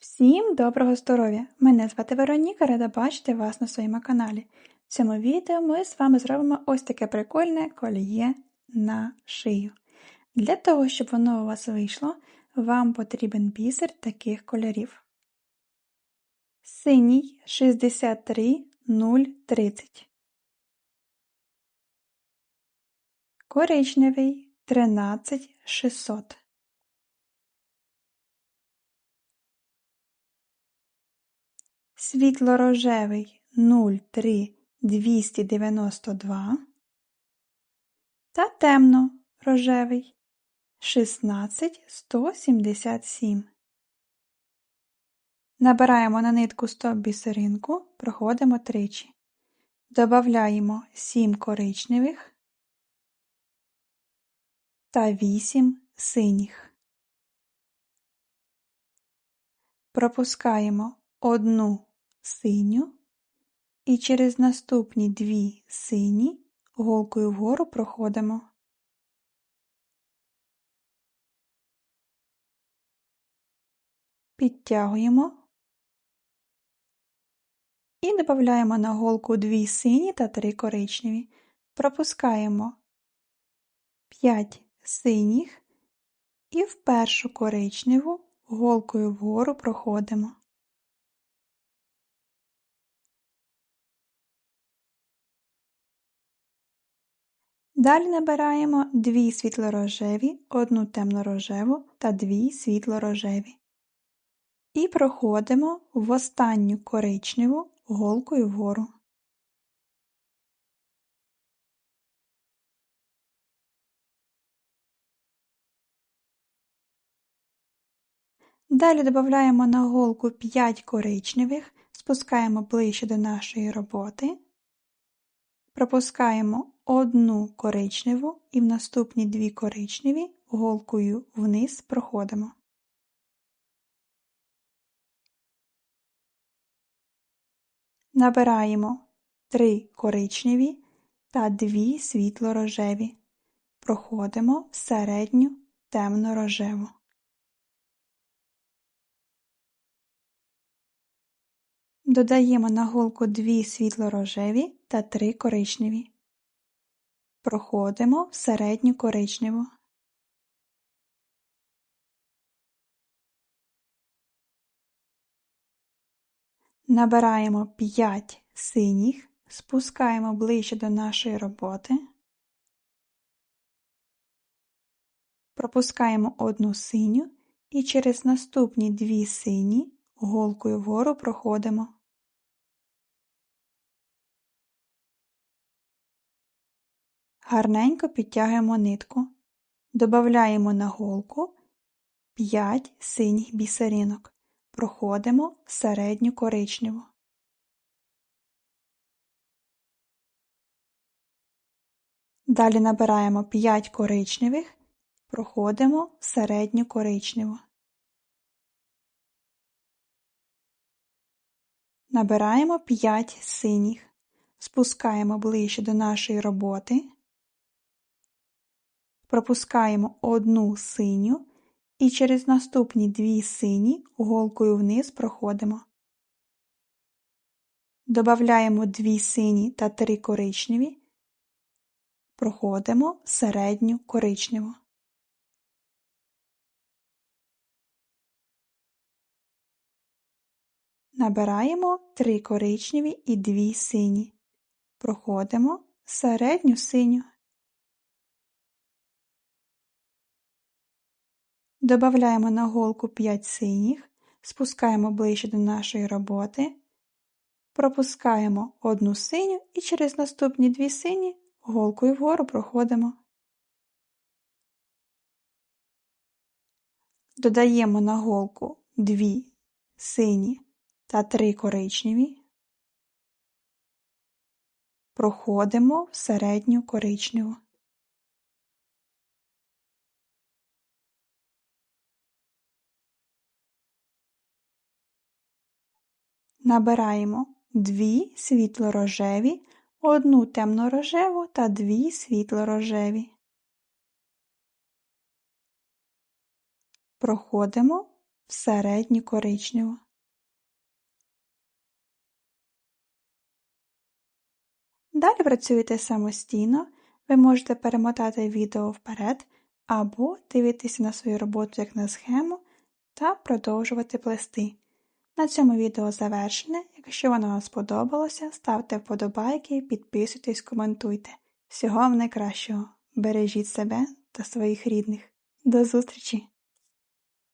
Всім доброго здоров'я! Мене звати Вероніка, рада бачити вас на своєму каналі. В цьому відео ми з вами зробимо ось таке прикольне коліє на шию. Для того, щоб воно у вас вийшло, вам потрібен бісер таких кольорів. Синій 63030. Коричневий 13600. Світло-рожевий 03292 та темно-рожевий 16177. Набираємо на нитку стоп бісеринку, проходимо тричі. Добавляємо 7 коричневих та 8 синіх. Пропускаємо одну синю і через наступні дві сині голкою вгору проходимо. Підтягуємо і додаємо на голку дві сині та три коричневі. Пропускаємо 5 синіх і в першу коричневу голкою вгору проходимо. Далі набираємо дві світло-рожеві, одну темно-рожеву та дві світло-рожеві. І проходимо в останню коричневу голкою вгору. Далі додаємо на голку 5 коричневих, спускаємо ближче до нашої роботи, пропускаємо одну коричневу і в наступні дві коричневі голкою вниз проходимо. Набираємо три коричневі та дві світло-рожеві. Проходимо в середню темно-рожеву. Додаємо на голку дві світло-рожеві та три коричневі. Проходимо в середню коричневу. Набираємо 5 синіх, спускаємо ближче до нашої роботи, пропускаємо одну синю і через наступні дві сині голкою вгору проходимо. Гарненько підтягуємо нитку, додаємо на голку 5 синіх бісеринок, проходимо середню коричневу. Далі набираємо 5 коричневих, проходимо середню коричневу. Набираємо 5 синіх, спускаємо ближче до нашої роботи пропускаємо одну синю і через наступні дві сині голкою вниз проходимо. Добавляємо дві сині та три коричневі, проходимо середню коричневу. Набираємо три коричневі і дві сині. Проходимо середню синю. Добавляємо на голку 5 синіх, спускаємо ближче до нашої роботи, пропускаємо одну синю і через наступні дві сині голкою вгору проходимо. Додаємо на голку 2 сині та 3 коричневі, проходимо в середню коричневу. Набираємо дві світло-рожеві, одну темно-рожеву та дві світло-рожеві. Проходимо в середню коричневу. Далі працюєте самостійно, ви можете перемотати відео вперед або дивитися на свою роботу як на схему та продовжувати плести. На цьому відео завершене. Якщо воно вам сподобалося, ставте вподобайки, підписуйтесь, коментуйте. Всього вам найкращого! Бережіть себе та своїх рідних. До зустрічі!